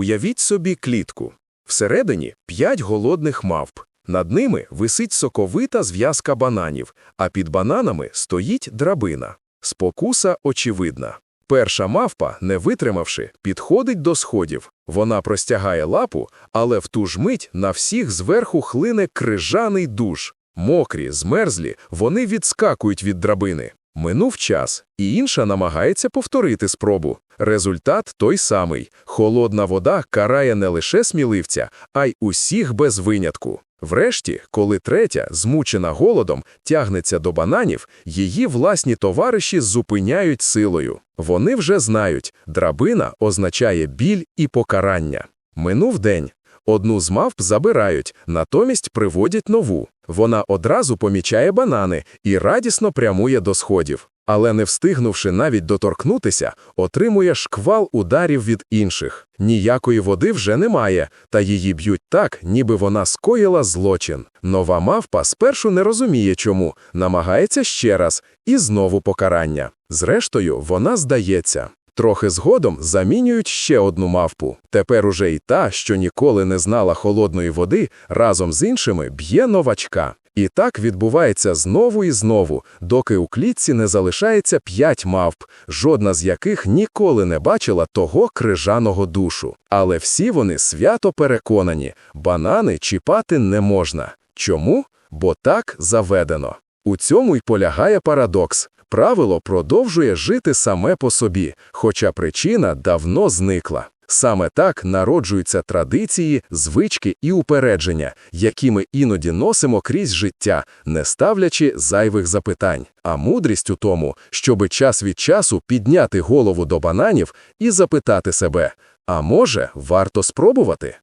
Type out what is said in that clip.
Уявіть собі клітку. Всередині п'ять голодних мавп. Над ними висить соковита зв'язка бананів, а під бананами стоїть драбина. Спокуса очевидна. Перша мавпа, не витримавши, підходить до сходів. Вона простягає лапу, але в ту ж мить на всіх зверху хлине крижаний душ. Мокрі, змерзлі, вони відскакують від драбини. Минув час, і інша намагається повторити спробу. Результат той самий. Холодна вода карає не лише сміливця, а й усіх без винятку. Врешті, коли третя, змучена голодом, тягнеться до бананів, її власні товариші зупиняють силою. Вони вже знають, драбина означає біль і покарання. Минув день. Одну з мавп забирають, натомість приводять нову. Вона одразу помічає банани і радісно прямує до сходів. Але не встигнувши навіть доторкнутися, отримує шквал ударів від інших. Ніякої води вже немає, та її б'ють так, ніби вона скоїла злочин. Нова мавпа спершу не розуміє чому, намагається ще раз, і знову покарання. Зрештою, вона здається. Трохи згодом замінюють ще одну мавпу. Тепер уже і та, що ніколи не знала холодної води, разом з іншими б'є новачка. І так відбувається знову і знову, доки у клітці не залишається п'ять мавп, жодна з яких ніколи не бачила того крижаного душу. Але всі вони свято переконані, банани чіпати не можна. Чому? Бо так заведено. У цьому й полягає парадокс. Правило продовжує жити саме по собі, хоча причина давно зникла. Саме так народжуються традиції, звички і упередження, які ми іноді носимо крізь життя, не ставлячи зайвих запитань. А мудрість у тому, щоби час від часу підняти голову до бананів і запитати себе: а може, варто спробувати?